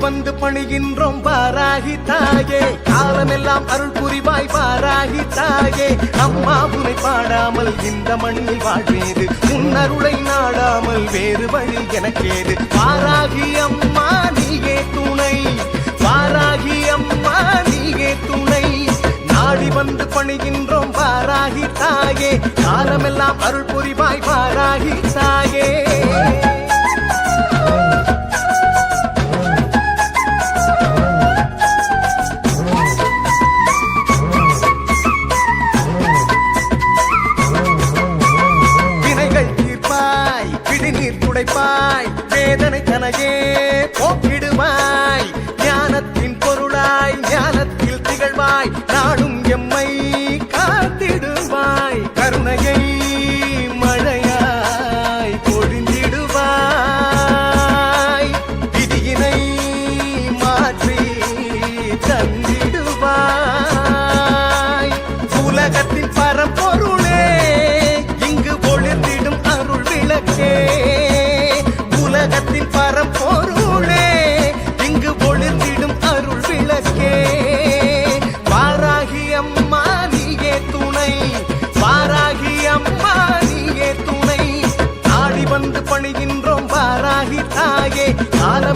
வந்து பணிகின்றோம் பாராகி தாயே. காலமெல்லாம் அருள் புரிவாய் பாராகி தாயே. அம்மா உனை பாடாமல் இந்த மண்ணில் வாழ்வேது உன்னருளை நாடாமல் வேறு வழி எனக்கேது. பாராகி அம்மா நீயே துணை. பாராகி அம்மா நீயே துணை. நாடி வந்து பணிகின்றோம் பாராகி தாயே. காலமெல்லாம் அருள் புரிவாய் பாராகி தாயே.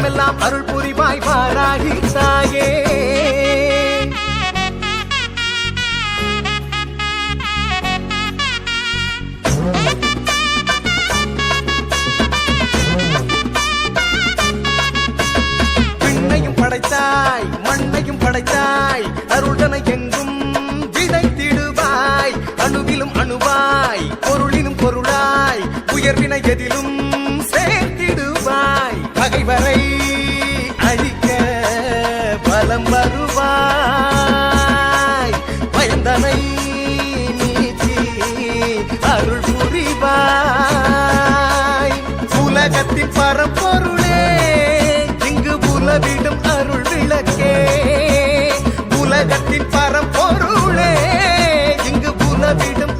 எல்லாம் அருள் பரப்பொருளே இங்கு புலவிடும் அருள் விளக்கே. உலகத்தின் பரப்பொருளே இங்கு புலவிடும்